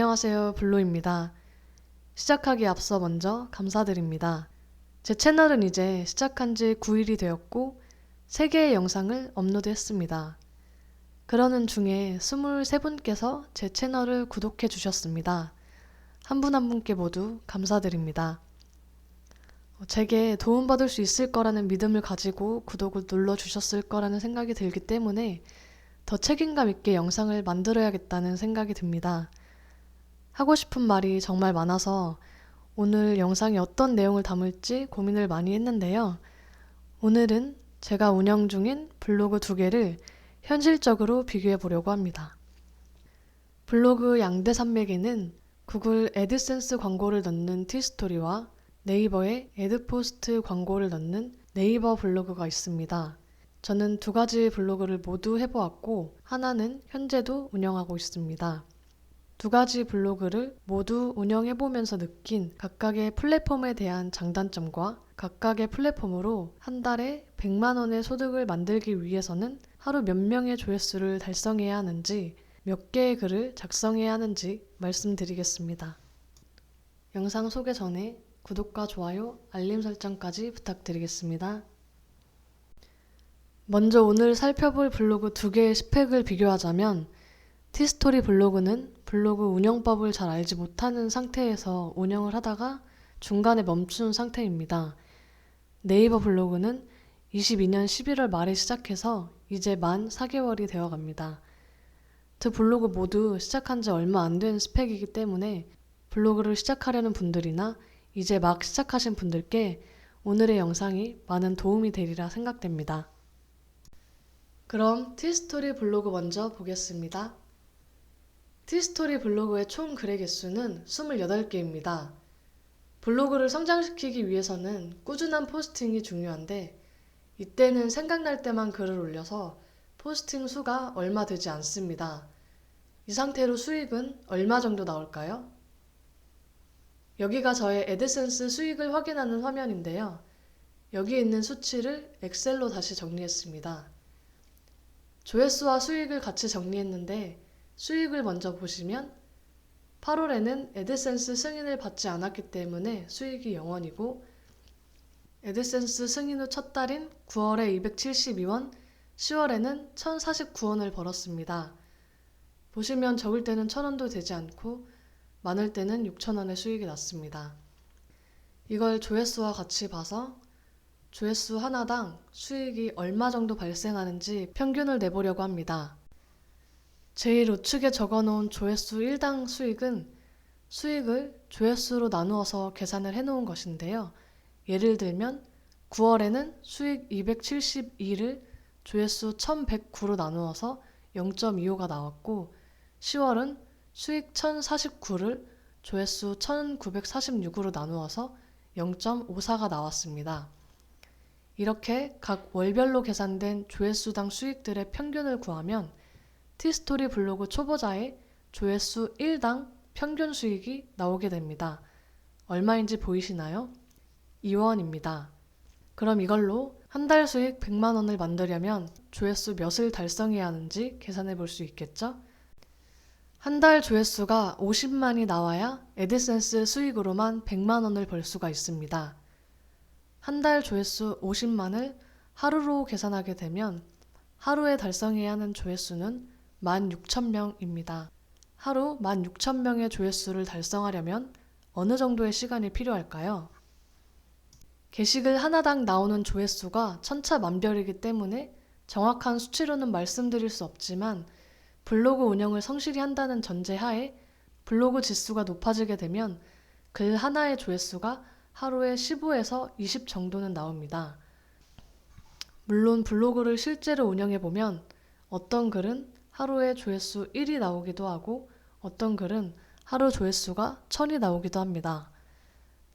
안녕하세요. 블루입니다. 시작하기 앞서 먼저 감사드립니다. 제 채널은 이제 시작한 지 9일이 되었고, 3개의 영상을 업로드했습니다. 그러는 중에 23분께서 제 채널을 구독해 주셨습니다. 한 분한 분께 모두 감사드립니다. 어, 제게 도움받을 수 있을 거라는 믿음을 가지고 구독을 눌러주셨을 거라는 생각이 들기 때문에 더 책임감 있게 영상을 만들어야겠다는 생각이 듭니다. 하고 싶은 말이 정말 많아서 오늘 영상에 어떤 내용을 담을지 고민을 많이 했는데요. 오늘은 제가 운영 중인 블로그 두 개를 현실적으로 비교해 보려고 합니다. 블로그 양대 산맥에는 구글 애드센스 광고를 넣는 티스토리와 네이버에 애드포스트 광고를 넣는 네이버 블로그가 있습니다. 저는 두 가지 블로그를 모두 해보았고, 하나는 현재도 운영하고 있습니다. 두 가지 블로그를 모두 운영해보면서 느낀 각각의 플랫폼에 대한 장단점과 각각의 플랫폼으로 한 달에 100만원의 소득을 만들기 위해서는 하루 몇 명의 조회수를 달성해야 하는지, 몇 개의 글을 작성해야 하는지 말씀드리겠습니다. 영상 소개 전에 구독과 좋아요, 알림 설정까지 부탁드리겠습니다. 먼저 오늘 살펴볼 블로그 두 개의 스펙을 비교하자면 티스토리 블로그는 블로그 운영법을 잘 알지 못하는 상태에서 운영을 하다가 중간에 멈춘 상태입니다. 네이버 블로그는 22년 11월 말에 시작해서 이제 만 4개월이 되어 갑니다. 두 블로그 모두 시작한 지 얼마 안 된 스펙이기 때문에 블로그를 시작하려는 분들이나 이제 막 시작하신 분들께 오늘의 영상이 많은 도움이 되리라 생각됩니다. 그럼 티스토리 블로그 먼저 보겠습니다. 티스토리 블로그의 총 글의 개수는 28개입니다. 블로그를 성장시키기 위해서는 꾸준한 포스팅이 중요한데 이때는 생각날 때만 글을 올려서 포스팅 수가 얼마 되지 않습니다. 이 상태로 수익은 얼마 정도 나올까요? 여기가 저의 애드센스 수익을 확인하는 화면인데요. 여기 있는 수치를 엑셀로 다시 정리했습니다. 조회수와 수익을 같이 정리했는데 수익을 먼저 보시면 8월에는 애드센스 승인을 받지 않았기 때문에 수익이 0원이고 애드센스 승인 후 첫 달인 9월에 272원, 10월에는 1049원을 벌었습니다. 보시면 적을 때는 1000원도 되지 않고 많을 때는 6천원의 수익이 났습니다. 이걸 조회수와 같이 봐서 조회수 하나당 수익이 얼마 정도 발생하는지 평균을 내보려고 합니다. 제일 우측에 적어놓은 조회수 1당 수익은 수익을 조회수로 나누어서 계산을 해놓은 것인데요. 예를 들면 9월에는 수익 272를 조회수 1109로 나누어서 0.25가 나왔고 10월은 수익 1049를 조회수 1946으로 나누어서 0.54가 나왔습니다. 이렇게 각 월별로 계산된 조회수당 수익들의 평균을 구하면 티스토리 블로그 초보자의 조회수 1당 평균 수익이 나오게 됩니다. 얼마인지 보이시나요? 2원입니다. 그럼 이걸로 한 달 수익 100만 원을 만들려면 조회수 몇을 달성해야 하는지 계산해 볼 수 있겠죠? 한 달 조회수가 50만이 나와야 애드센스 수익으로만 100만 원을 벌 수가 있습니다. 한 달 조회수 50만을 하루로 계산하게 되면 하루에 달성해야 하는 조회수는 16,000명입니다. 하루 16,000명의 조회수를 달성하려면 어느 정도의 시간이 필요할까요? 게시글 하나당 나오는 조회수가 천차만별이기 때문에 정확한 수치로는 말씀드릴 수 없지만 블로그 운영을 성실히 한다는 전제하에 블로그 지수가 높아지게 되면 글 하나의 조회수가 하루에 15에서 20 정도는 나옵니다. 물론 블로그를 실제로 운영해 보면 어떤 글은 하루에 조회수 1이 나오기도 하고 어떤 글은 하루 조회수가 1000이 나오기도 합니다.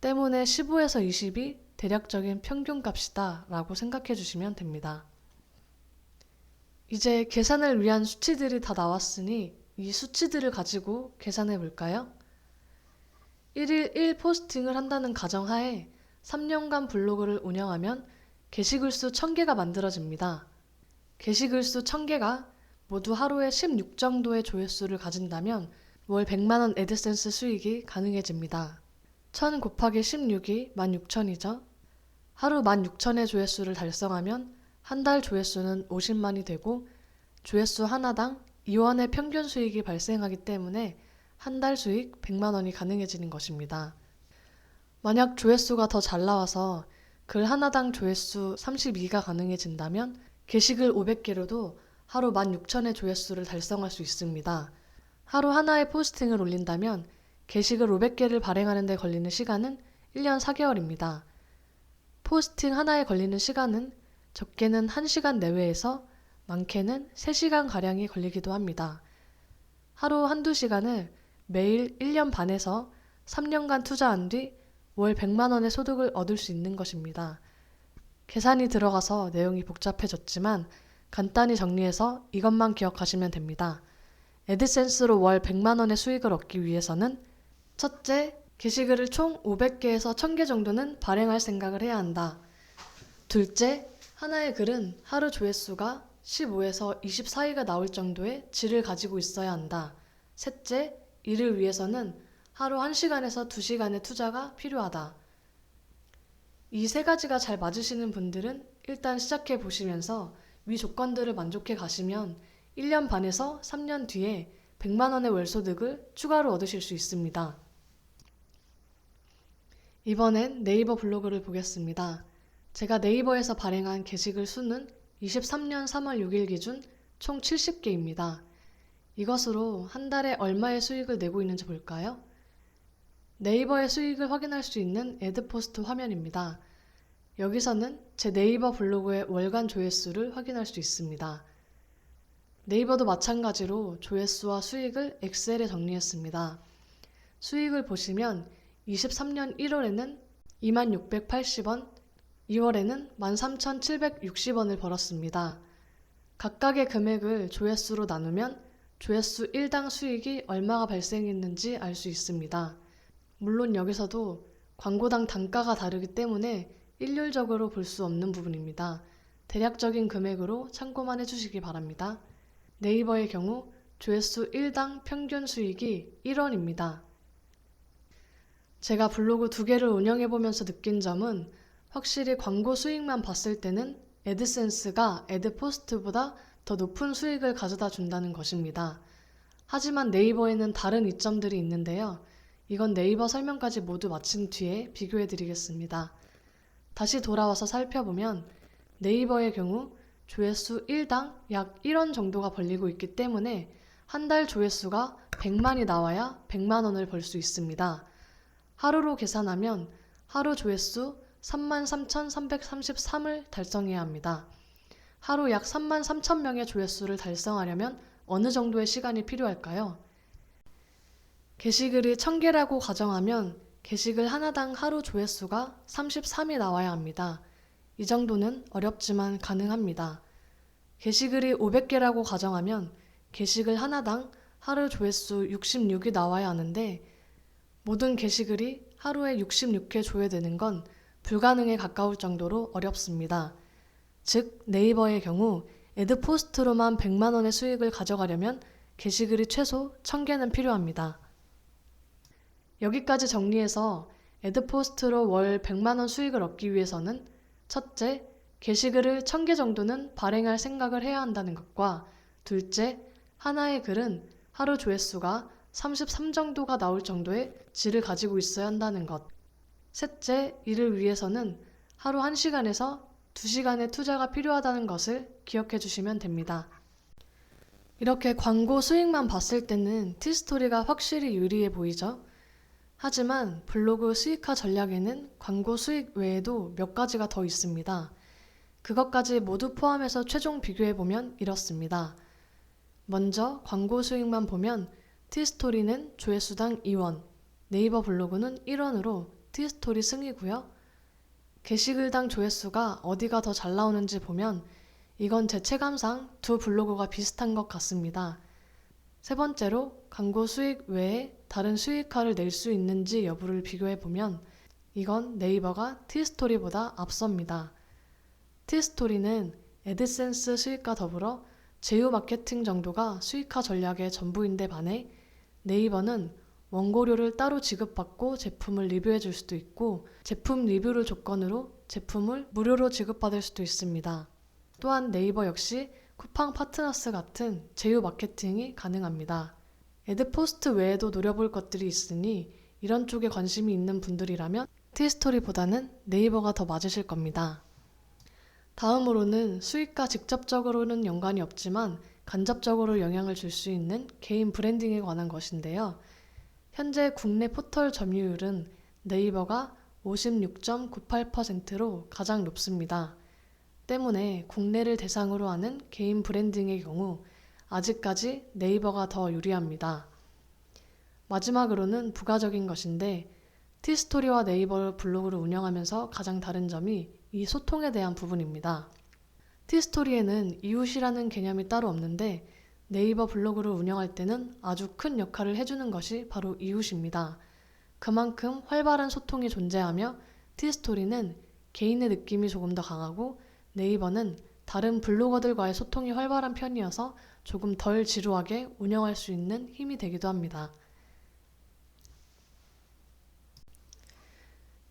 때문에 15에서 20이 대략적인 평균 값이다 라고 생각해 주시면 됩니다. 이제 계산을 위한 수치들이 다 나왔으니 이 수치들을 가지고 계산해 볼까요? 1일 1포스팅을 한다는 가정하에 3년간 블로그를 운영하면 게시글 수 1000개가 만들어집니다. 게시글 수 1000개가 모두 하루에 16 정도의 조회수를 가진다면 월 100만원 애드센스 수익이 가능해집니다. 1000 곱하기 16이 16,000이죠. 하루 16,000의 조회수를 달성하면 한 달 조회수는 50만이 되고 조회수 하나당 2원의 평균 수익이 발생하기 때문에 한 달 수익 100만 원이 가능해지는 것입니다. 만약 조회수가 더 잘 나와서 글 하나당 조회수 32가 가능해진다면 게시글 500개로도 하루 16,000의 조회수를 달성할 수 있습니다. 하루 하나의 포스팅을 올린다면 게시글 500개를 발행하는 데 걸리는 시간은 1년 4개월입니다. 포스팅 하나에 걸리는 시간은 적게는 1시간 내외에서 많게는 3시간 가량이 걸리기도 합니다. 하루 한두 시간을 매일 1년 반에서 3년간 투자한 뒤 월 100만 원의 소득을 얻을 수 있는 것입니다. 계산이 들어가서 내용이 복잡해졌지만 간단히 정리해서 이것만 기억하시면 됩니다. 애드센스로 월 100만 원의 수익을 얻기 위해서는 첫째, 게시글을 총 500개에서 1000개 정도는 발행할 생각을 해야 한다. 둘째, 하나의 글은 하루 조회수가 15에서 24위가 나올 정도의 질을 가지고 있어야 한다. 셋째, 이를 위해서는 하루 1시간에서 2시간의 투자가 필요하다. 이 세 가지가 잘 맞으시는 분들은 일단 시작해 보시면서 위 조건들을 만족해 가시면 1년 반에서 3년 뒤에 100만 원의 월소득을 추가로 얻으실 수 있습니다. 이번엔 네이버 블로그를 보겠습니다. 제가 네이버에서 발행한 게시글 수는 23년 3월 6일 기준 총 70개입니다. 이것으로 한 달에 얼마의 수익을 내고 있는지 볼까요? 네이버의 수익을 확인할 수 있는 애드포스트 화면입니다. 여기서는 제 네이버 블로그의 월간 조회수를 확인할 수 있습니다. 네이버도 마찬가지로 조회수와 수익을 엑셀에 정리했습니다. 수익을 보시면 23년 1월에는 2680원, 2월에는 13,760원을 벌었습니다. 각각의 금액을 조회수로 나누면 조회수 1당 수익이 얼마가 발생했는지 알 수 있습니다. 물론 여기서도 광고당 단가가 다르기 때문에 일률적으로 볼 수 없는 부분입니다. 대략적인 금액으로 참고만 해주시기 바랍니다. 네이버의 경우 조회수 1당 평균 수익이 1원입니다. 제가 블로그 두 개를 운영해보면서 느낀 점은 확실히 광고 수익만 봤을 때는 애드센스가 애드포스트보다 더 높은 수익을 가져다 준다는 것입니다. 하지만 네이버에는 다른 이점들이 있는데요. 이건 네이버 설명까지 모두 마친 뒤에 비교해 드리겠습니다. 다시 돌아와서 살펴보면 네이버의 경우 조회수 1당 약 1원 정도가 벌리고 있기 때문에 한 달 조회수가 100만이 나와야 100만 원을 벌 수 있습니다. 하루로 계산하면 하루 조회수 33,333을 달성해야 합니다. 하루 약 3만 3천 명의 조회수를 달성하려면 어느 정도의 시간이 필요할까요? 게시글이 1000개라고 가정하면 게시글 하나당 하루 조회수가 33이 나와야 합니다. 이 정도는 어렵지만 가능합니다. 게시글이 500개라고 가정하면 게시글 하나당 하루 조회수 66이 나와야 하는데 모든 게시글이 하루에 66회 조회되는 건 불가능에 가까울 정도로 어렵습니다. 즉 네이버의 경우 애드포스트로만 100만 원의 수익을 가져가려면 게시글이 최소 1000개는 필요합니다. 여기까지 정리해서 애드포스트로 월 100만 원 수익을 얻기 위해서는 첫째, 게시글을 1000개 정도는 발행할 생각을 해야 한다는 것과 둘째, 하나의 글은 하루 조회수가 33 정도가 나올 정도의 질을 가지고 있어야 한다는 것. 셋째, 이를 위해서는 하루 1시간에서 2시간의 투자가 필요하다는 것을 기억해 주시면 됩니다. 이렇게 광고 수익만 봤을 때는 티스토리가 확실히 유리해 보이죠? 하지만 블로그 수익화 전략에는 광고 수익 외에도 몇 가지가 더 있습니다. 그것까지 모두 포함해서 최종 비교해보면 이렇습니다. 먼저 광고 수익만 보면 티스토리는 조회수당 2원, 네이버 블로그는 1원으로 티스토리 승이고요. 게시글당 조회수가 어디가 더 잘 나오는지 보면 이건 제 체감상 두 블로그가 비슷한 것 같습니다. 세 번째로 광고 수익 외에 다른 수익화를 낼 수 있는지 여부를 비교해 보면 이건 네이버가 티스토리보다 앞섭니다. 티스토리는 애드센스 수익과 더불어 제휴 마케팅 정도가 수익화 전략의 전부인데 반해 네이버는 원고료를 따로 지급받고 제품을 리뷰해 줄 수도 있고 제품 리뷰를 조건으로 제품을 무료로 지급받을 수도 있습니다. 또한 네이버 역시 쿠팡 파트너스 같은 제휴 마케팅이 가능합니다. 에드포스트 외에도 노려볼 것들이 있으니 이런 쪽에 관심이 있는 분들이라면 티스토리보다는 네이버가 더 맞으실 겁니다. 다음으로는 수익과 직접적으로는 연관이 없지만 간접적으로 영향을 줄 수 있는 개인 브랜딩에 관한 것인데요. 현재 국내 포털 점유율은 네이버가 56.98%로 가장 높습니다. 때문에 국내를 대상으로 하는 개인 브랜딩의 경우 아직까지 네이버가 더 유리합니다. 마지막으로는 부가적인 것인데 티스토리와 네이버 블로그를 운영하면서 가장 다른 점이 이 소통에 대한 부분입니다. 티스토리에는 이웃이라는 개념이 따로 없는데 네이버 블로그를 운영할 때는 아주 큰 역할을 해주는 것이 바로 이웃입니다. 그만큼 활발한 소통이 존재하며 티스토리는 개인의 느낌이 조금 더 강하고 네이버는 다른 블로거들과의 소통이 활발한 편이어서 조금 덜 지루하게 운영할 수 있는 힘이 되기도 합니다.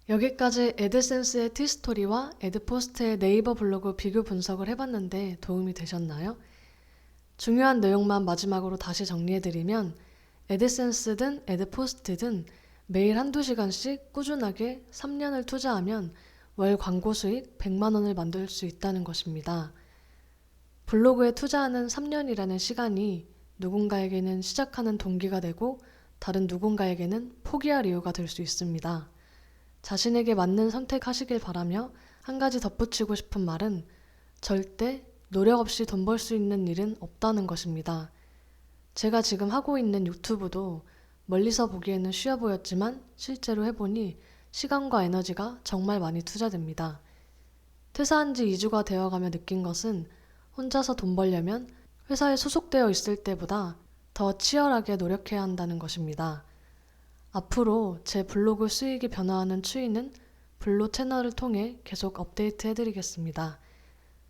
여기까지 에드센스의 티스토리와 에드포스트의 네이버 블로그 비교 분석을 해봤는데 도움이 되셨나요? 중요한 내용만 마지막으로 다시 정리해드리면 에드센스든 에드포스트든 매일 한두 시간씩 꾸준하게 3년을 투자하면 월 광고 수익 100만 원을 만들 수 있다는 것입니다. 블로그에 투자하는 3년이라는 시간이 누군가에게는 시작하는 동기가 되고 다른 누군가에게는 포기할 이유가 될 수 있습니다. 자신에게 맞는 선택하시길 바라며 한 가지 덧붙이고 싶은 말은 절대 노력 없이 돈 벌 수 있는 일은 없다는 것입니다. 제가 지금 하고 있는 유튜브도 멀리서 보기에는 쉬워 보였지만 실제로 해보니 시간과 에너지가 정말 많이 투자됩니다. 퇴사한 지 2주가 되어가며 느낀 것은 혼자서 돈 벌려면 회사에 소속되어 있을 때보다 더 치열하게 노력해야 한다는 것입니다. 앞으로 제 블로그 수익이 변화하는 추이는 블로 채널을 통해 계속 업데이트 해드리겠습니다.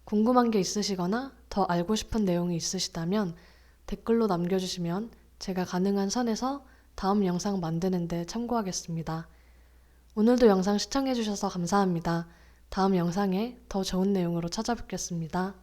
궁금한 게 있으시거나 더 알고 싶은 내용이 있으시다면 댓글로 남겨주시면 제가 가능한 선에서 다음 영상 만드는데 참고하겠습니다. 오늘도 영상 시청해주셔서 감사합니다. 다음 영상에 더 좋은 내용으로 찾아뵙겠습니다.